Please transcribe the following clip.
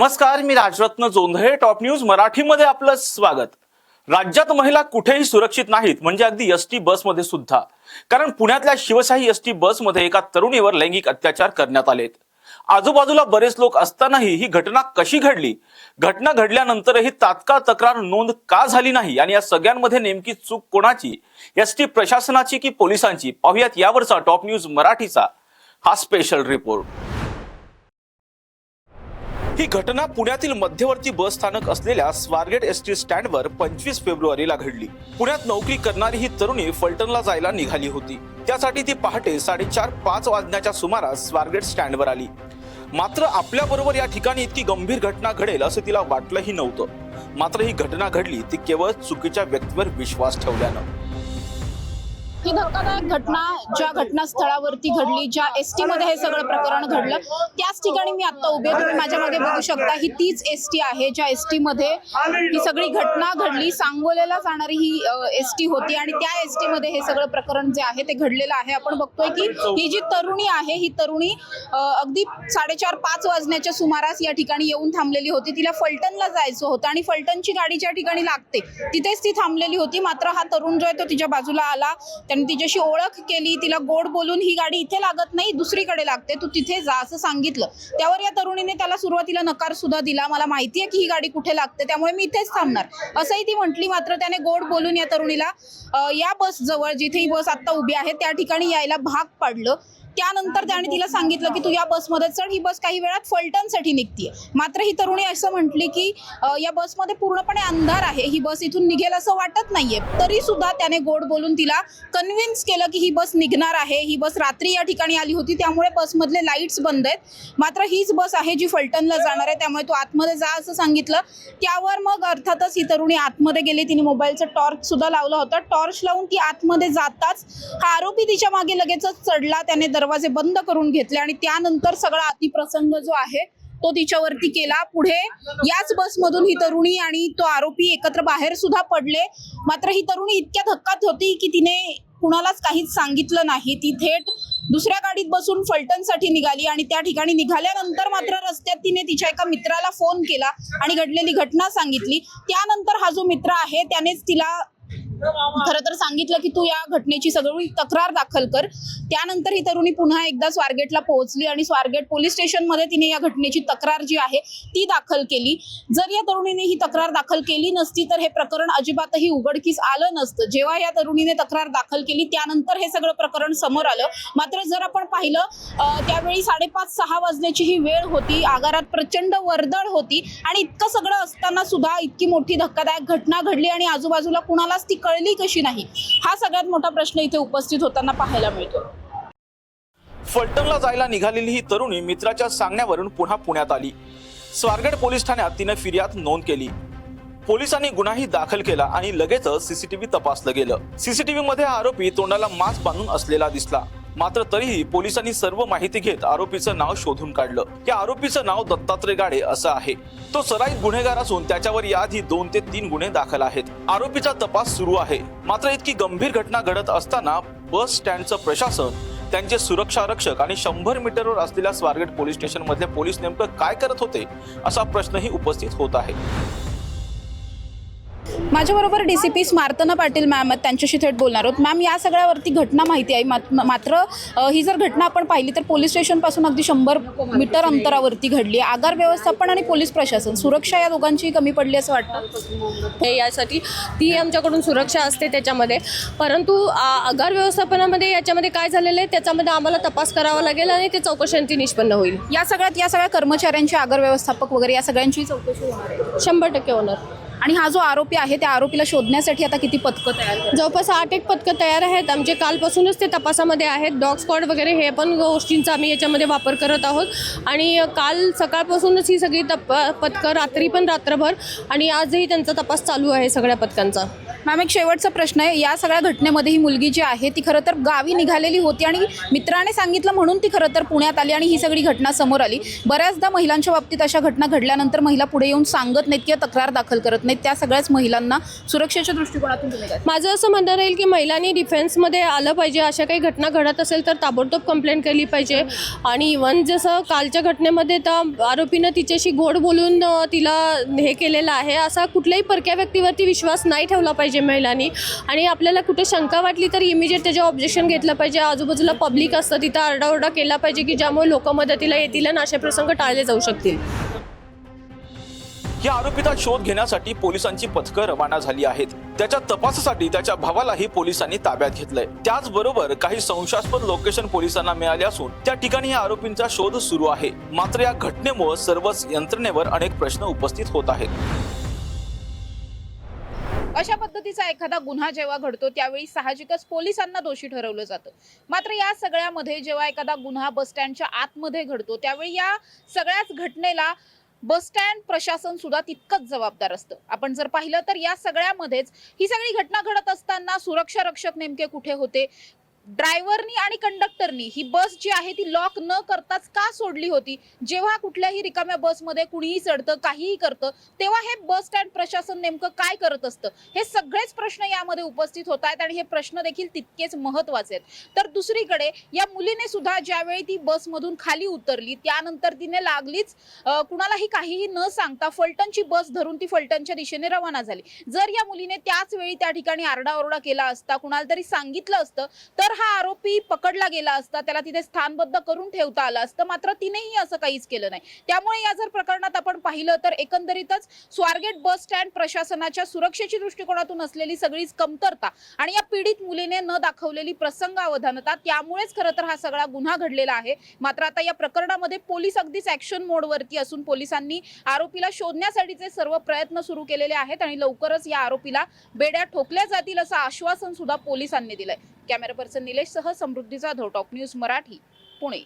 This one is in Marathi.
नमस्कार मी राजरत्न जोंधळे टॉप न्यूज मराठीमध्ये आपलं स्वागत. राज्यात महिला कुठेही सुरक्षित नाहीत म्हणजे अगदी एस टी बसमध्ये सुद्धा. कारण पुण्यातल्या शिवशाही एस टी बसमध्ये एका तरुणीवर लैंगिक अत्याचार करण्यात आलेत. आजूबाजूला बरेच लोक असतानाही ही घटना कशी घडली? घटना घडल्यानंतरही तात्काळ तक्रार नोंद का झाली नाही? आणि या सगळ्यांमध्ये नेमकी चूक कोणाची? एस टी प्रशासनाची की पोलिसांची? पाहुयात यावरचा टॉप न्यूज मराठीचा हा स्पेशल रिपोर्ट ही घटना पुण्यातील मध्यवर्ती बस स्थानक असलेल्या स्वारगेट एस टी स्टँडवर पंचवीस फेब्रुवारीला घडली. पुण्यात नोकरी करणारी ही तरुणी फलटणला जायला निघाली होती. त्यासाठी ती पहाटे साडेचार पाच वाजण्याच्या सुमारास स्वारगेट स्टँडवर आली. मात्र आपल्या बरोबर या ठिकाणी इतकी गंभीर घटना घडेल असं तिला वाटलंही नव्हतं. मात्र ही घटना घडली ती केवळ चुकीच्या व्यक्तीवर विश्वास ठेवल्यानं. ही धक्कादायक घटना ज्या घटनास्थळावरती घडली ज्या एसटी मध्ये हे सगळं प्रकरण घडलं त्याच ठिकाणी मी आता उभे तुम्ही माझ्या मागे बघू शकता ही तीच एस टी आहे ज्या एसटी मध्ये ही सगळी घटना घडली सांगोलेला जाणारी ही एस टी होती आणि त्या एसटी मध्ये हे सगळं प्रकरण जे आहे ते घडलेलं आहे. आपण बघतोय की ही जी तरुणी आहे ही तरुणी अगदी साडेचार पाच वाजण्याच्या सुमारास या ठिकाणी येऊन थांबलेली होती. तिला फलटणला जायचं होतं आणि फलटणची गाडी ज्या ठिकाणी लागते तिथेच ती थांबलेली होती. मात्र हा तरुण जो आहे तो तिच्या बाजूला आला. त्याने तिच्याशी ओळख केली तिला गोड बोलून ही गाडी इथे लागत नाही दुसरीकडे लागते तू तिथे जा असं सांगितलं. त्यावर या तरुणीने त्याला सुरुवातीला नकार सुद्धा दिला. मला माहिती आहे की ही गाडी कुठे लागते त्यामुळे मी इथेच थांबणार. असंही ती म्हटली मात्र त्याने गोड बोलून या तरुणीला या बस जवळ जिथे ही बस आता उभी आहे त्या ठिकाणी यायला भाग पाडलं. त्यानंतर त्याने तिला सांगितलं की तू या बसमध्ये चढ ही बस काही वेळात फलटणसाठी निघतीये. मात्र ही तरुणी असं म्हटली की या बसमध्ये पूर्णपणे अंधार आहे ही बस इथून निघेल असं वाटत नाहीये. तरी सुद्धा त्याने गोड बोलून तिला कन्व्हिन्स केलं की ही बस निघणार आहे ही बस रात्री या ठिकाणी आली होती त्यामुळे बसमधले लाईट्स बंद आहेत. मात्र हीच बस आहे जी फलटणला जाणार आहे त्यामुळे तू आतमध्ये जा असं सांगितलं. त्यावर मग अर्थातच ही तरुणी आतमध्ये गेली तिने मोबाईलचं टॉर्च सुद्धा लावला होता. टॉर्च लावून ती आतमध्ये जाताच हा आरोपी तिच्यामागे लगेचच चढला त्याने दरवाजा बंद करून घेतले आणि त्यानंतर सगळा अतिप्रसंग जो आहे तो तिच्यावरती केला. पुढे याच बसमधून ही तरुणी आणि तो आरोपी एकत्र बाहेर सुद्धा पडले. मात्र ही तरुणी इतक्या धक्कात होती की तिने कुणालाच काहीच सांगितलं नाही. ती थेट दुसऱ्या गाडीत बसून फलटणसाठी निघाली आणि त्या ठिकाणी निघाल्यानंतर मात्र रस्त्यात तिने तिच्या एका मित्राला फोन केला आणि घडलेली घटना सांगितली. त्यानंतर हा जो मित्र आहे त्यानेच तिला खरं तर सांगितलं की तू या घटनेची सगळी तक्रार दाखल कर. त्यानंतर ही तरुणी पुन्हा एकदा स्वारगेटला पोहोचली आणि स्वारगेट पोलीस स्टेशनमध्ये तिने या घटनेची तक्रार जी आहे ती दाखल केली. जर या तरुणीने ही तक्रार दाखल केली नसती तर हे प्रकरण अजिबातही उघडकीस आलं नसतं. जेव्हा या तरुणीने तक्रार दाखल केली त्यानंतर हे सगळं प्रकरण समोर आलं. मात्र जर आपण पाहिलं त्यावेळी साडेपाच सहा वाजण्याची ही वेळ होती आगारात प्रचंड वर्दळ होती आणि इतकं सगळं असताना सुद्धा इतकी मोठी धक्कादायक घटना घडली आणि आजूबाजूला कुणालाच ती कळली कशी नाही? हा सगळ्यात मोठा प्रश्न इथे उपस्थित होताना पाहायला मिळतो. फलटणला जायला निघालेली ही तरुणी मित्राच्या सांगण्यावरून पुन्हा पुण्यात आली. स्वारगड पोलीस ठाण्यात तिनं फिर्याद नोंद केली. पोलिसांनी गुन्हाही दाखल केला आणि लगेचच सीसीटीव्ही तपासलं गेलं. सीसीटीव्ही मध्ये आरोपी तोंडाला मास्क बांधून असलेला दिसला. मात्र तरीही पोलिसांनी सर्व माहिती घेत आरोपीचं नाव शोधून काढलं. या आरोपीचं नाव दत्तात्रय गाडे असं आहे. तो सराईत गुन्हेगार असून त्याच्यावर याआधी दोन ते तीन गुन्हे दाखल आहेत. आरोपीचा तपास सुरू आहे. मात्र इतकी गंभीर घटना घडत असताना बस स्टँडचं प्रशासन त्यांचे सुरक्षा रक्षक आणि शंभर मीटरवर असलेल्या स्वारगेट पोलीस स्टेशन मधले पोलीस नेमकं काय करत होते असा प्रश्नही उपस्थित होत आहे. माझ्याबरोबर D C P Smartana Patil ma'am आहेत त्यांच्याशी थेट बोलणार आहोत. मॅम या सगळ्यावरती घटना माहिती आहे. मात- मात्र ही जर घटना आपण पाहिली तर पोलीस स्टेशनपासून अगदी शंभर मीटर अंतरावरती घडली आहे. आगार व्यवस्थापन आणि पोलीस प्रशासन सुरक्षा या दोघांची कमी पडली असं वाटतं? हे यासाठी ती आमच्याकडून सुरक्षा असते त्याच्यामध्ये. परंतु आगार व्यवस्थापनामध्ये याच्यामध्ये काय झालेलं आहे त्याच्यामध्ये आम्हाला तपास करावा लागेल आणि ते चौकशांती निष्पन्न होईल. या सगळ्यात या सगळ्या कर्मचाऱ्यांची आगार व्यवस्थापक वगैरे या सगळ्यांची चौकशी होणार आहे. शंभर टक्के होणार. आणि हा जो आरोपी आहे त्या आरोपीला शोधण्यासाठी आता किती पथकं तयार जवळपास आठ एक पथकं तयार आहेत. आमचे कालपासूनच ते तपासामध्ये आहेत. डॉग स्क्वॉड वगैरे हे पण गोष्टींचा आम्ही याच्यामध्ये वापर करत आहोत. आणि काल सकाळपासूनच ही सगळी तप पथकं रात्री पण रात्रभर आणि आजही त्यांचा तपास चालू आहे सगळ्या पथकांचा. मॅम एक शेवटचा प्रश्न आहे. या सगळ्या घटनेमध्ये ही मुलगी जी आहे ती खरं तर गावी निघालेली होती आणि मित्राने सांगितलं म्हणून ती खरं तर पुण्यात आली आणि ही सगळी घटना समोर आली. बऱ्याचदा महिलांच्या बाबतीत अशा घटना घडल्यानंतर महिला पुढे येऊन सांगत नाहीत किंवा तक्रार दाखल करत नाहीत. त्या सगळ्याच महिलांना सुरक्षेच्या दृष्टिकोनातून तुम्ही माझं असं म्हणणं राहील की महिलांनी डिफेन्समध्ये आलं पाहिजे. अशा काही घटना घडत असेल तर ताबडतोब कंप्लेंट केली पाहिजे. आणि इवन जसं कालच्या घटनेमध्ये तर आरोपीनं तिच्याशी गोड बोलून तिला हे केलेलं आहे. असा कुठल्याही परक्या व्यक्तीवरती विश्वास नाही ठेवला पाहिजे. महिलांनी. आणि आपल्याला कुठे शंका वाटली तर इमिजिएट त्याच्यावर ऑब्जेक्शन घेतलं पाहिजे. आजूबाजूला पब्लिक असतं तिथं आरडाओरडा केला पाहिजे की ज्यामुळे लोक मदतीला येतील आणि असे प्रसंग टाळले जाऊ शकतील. या आरोपीचा शोध घेण्यासाठी पोलिसांची पथकं रवाना झाली आहेत. त्याच्या तपासासाठी त्याच्या भावालाही पोलिसांनी ताब्यात घेतलंय. त्याचबरोबर काही संशयास्पद लोकेशन पोलिसांना मिळाले असून त्या ठिकाणी या आरोपींचा शोध सुरू आहे. मात्र या घटनेमुळे सर्वच यंत्रणेवर अनेक प्रश्न उपस्थित होत आहेत. अशा पद्धतीचा एखादा गुन्हा जेव्हा घडतो त्यावेळी साहजिकच पोलिसांना दोषी ठरवलं जातं. मात्र या सगळ्यामध्ये जेव्हा एखादा गुन्हा बसस्टँडच्या आतमध्ये घडतो त्यावेळी या सगळ्याच घटनेला बसस्टँड प्रशासन सुद्धा तितकंच जबाबदार असतं. आपण जर पाहिलं तर या सगळ्यामध्येच ही सगळी घटना घडत असताना सुरक्षा रक्षक नेमके कुठे होते? ड्रायव्हरनी आणि कंडक्टरनी ही बस जी आहे ती लॉक न करताच का सोडली होती? जेव्हा कुठल्याही रिकाम्या बसमध्ये कुणीही चढतं काहीही करतं तेव्हा हे बस स्टँड प्रशासन नेमकं काय करत असतं? हे सगळेच प्रश्न यामध्ये उपस्थित होत आहेत आणि हे प्रश्न देखील तितकेच महत्त्वाचे आहेत. तर दुसरीकडे या मुलीने सुद्धा ज्यावेळी ती बसमधून खाली उतरली त्यानंतर तिने लागलीच कुणालाही काहीही न सांगता फलटणची बस धरून ती फलटणच्या दिशेने रवाना झाली. जर या मुलीने त्याच वेळी त्या ठिकाणी आरडाओरडा केला असता कुणाला तरी सांगितलं असतं तर हा आरोपी पकडला गेला असता त्याला तिथे स्थानबद्ध करून ठेवता आलं असतं मात्र तिनेही असं काहीच केलं नाही. त्यामुळे या जर प्रकरणात आपण पाहिलं तर एकंदरीतच स्वारगेट बस स्टँड प्रशासनाच्या सुरक्षेची दृष्टिकोनातून असलेली सगळीच कमतरता आणि या पीडित मुलीने न दाखवलेली प्रसंगावधानता त्यामुळेच खरं तर हा सगळा गुन्हा घडलेला आहे. मात्र आता या प्रकरणामध्ये पोलीस अगदीच ऍक्शन मोडवरती असून पोलिसांनी आरोपीला शोधण्यासाठीचे सर्व प्रयत्न सुरू केलेले आहेत आणि लवकरच या आरोपीला बेड्या ठोकल्या जातील असं आश्वासन सुद्धा पोलिसांनी दिलंय. कॅमेरा पर्सन निलेश सह समृद्धी जाधव टॉप न्यूज मराठी पुणे.